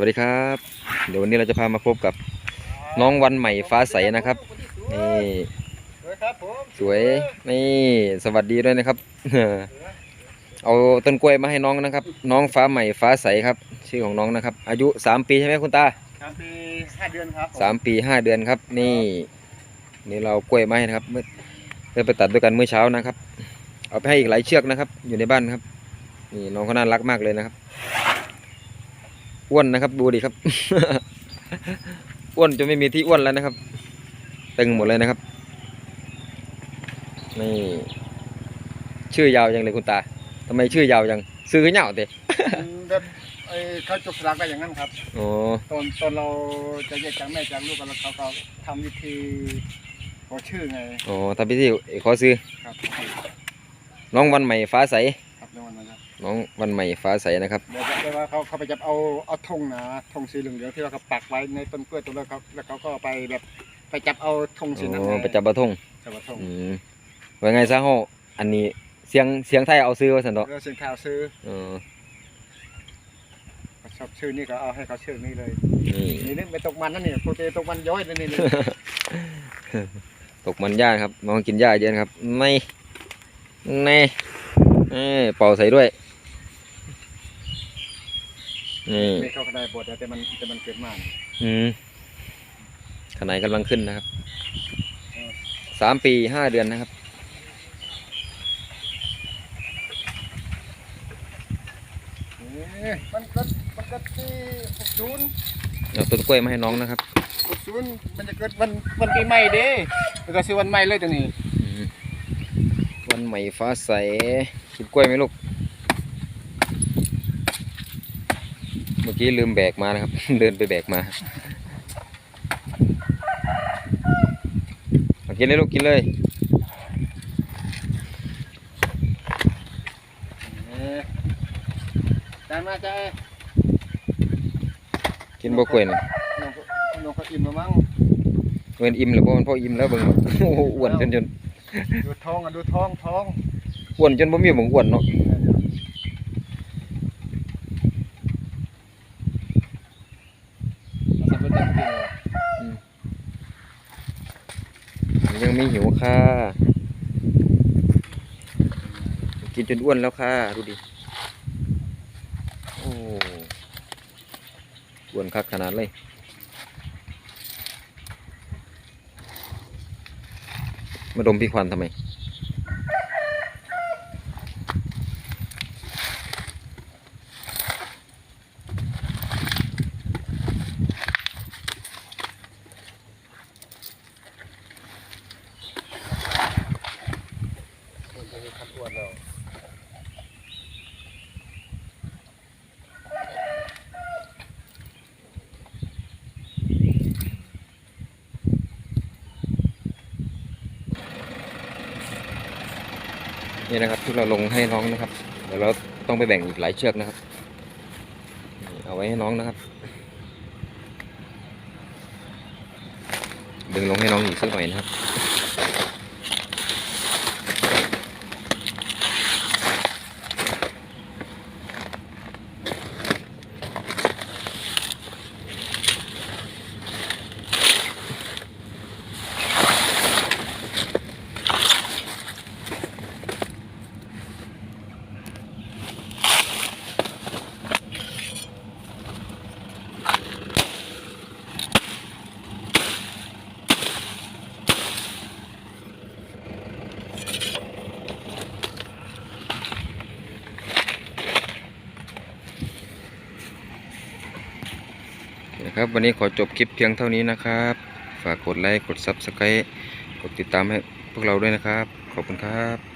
วัสดีครับ เดี๋ยววันนี้เราจะพามาพบกับน้องวันใหม่ฟ้าใสนะครับนี่สวยครับผมสวยนี่สวัสดีด้วยนะครับ เอาต้นกล้วยมาให้น้องนะครับ น้องฟ้าใหม่ฟ้าใสครับ ชื่อของน้องนะครับ อายุสามปีใช่ไหมคุณตาสามปีห้าเดือนครับผสามปีห้าเดือนครับ นี่ นี่เรากล้วยมาให้นะครับเมื่อได้ไปตัดด้วยกันเมื่อเช้านะครับ เอาไปให้อีกหลายเชือกนะครับ อยู่ในบ้านครับ นี่น้องเขาน่ารักมากเลยนะครับ อ้วนนะครับ ดูดิครับ อ้วนจนไม่มีที่อ้วนแล้วนะครับ ตึงหมดเลยนะครับ นี่ ชื่อยาวจังเลยคุณตาทำไมชื่อยาวจังซื้อเหงาเตะมันแบบไอ้เขาจบสลักได้อย่างนั้นครับอ๋อตอนตอนเราจะแยกจากแม่จากลูกกันแล้วเขาก็ทำวิธีขอชื่อไงอ๋อทำพิธีขอซื้อครับน้องวันใหม่ฟ้าใสครับในวันนั้นครับ น้องวันใหม่ฟ้าใสนะครับเดี๋ยวจะแต่ว่าเขาเขาไปจับเอาเอาธงนะธงสีเหลืองๆที่ว่าเขาปักไว้ในต้นกล้วยตัวนั้นครับแล้วเขาก็ไปแบบไปจับเอาธงสีนั้นอ๋อไงไปจับบะทงจับเอาธงอืมว่าไงซะฮะอันนี้เสียงเสียงไทยเอาซื้อว่าสันดอกแล้วเสียงข่าวซื้อเออเขาชอบชื่อนี่ก็เอาให้เขาชื่อนี้เลยนี่นี่นึกไปตกมันนั่นนี่โปรตีนตกมันย้อยนั่นนี่นี่ตกมันหญ้าครับน้องกินหญ้าเยอะนะครับไม่ไม่เอ้ยเป่าใส่ด้วย นี่ไม่เข้าก็ได้บทแต่มันแต่มันเกิดมากอืมขนาดกำลังขึ้นนะครับสามปีห้าเดือนนะครับนี่มันก็มันก็ที่หกศูนย์เอาต้นกล้วยมาให้น้องนะครับหกศูนย์มันจะเกิดวันวันปีใหม่เด้แล้วก็ซื้อวันใหม่เลยตรงนี้อืมวันใหม่ฟ้าใสกินกล้วยไหมลูก มื่อกี้ลืมแบกมานะครับ เดินไปแบกมาเอากินเลยลูกกินเลยนี่จานมาจ้ากินบ่กล้วยนะน้องก็น้องก็อิ่มแล้วมั้งเงินอิ่มหรือเพราะมันพ่ออิ่มแล้วเบิ่งโอ้โหอ้วนจนจนดูท้องอะดูท้องท้องอ้วนจนบ่มีหมองอ้วนเนาะ สำเร็จเต็มที่เลย ยังไม่หิวค่ะ กินจนอ้วนแล้วค่ะ ดูดิ โอ้อ้วนคักขนาดเลยมาดมพี่ควันทำไม คนจะมีขัดอวดแล้ว นี่นะครับที่เราลงให้น้องนะครับ เดี๋ยวเราต้องไปแบ่งอีกหลายเชือกนะครับเอาไว้ให้น้องนะครับดึงลงให้น้องอีกสักหน่อยนะครับ ครับวันนี้ขอจบคลิปเพียงเท่านี้นะครับ ฝากกดไลค์ กด Subscribe กดติดตามให้พวกเราด้วยนะครับ ขอบคุณครับ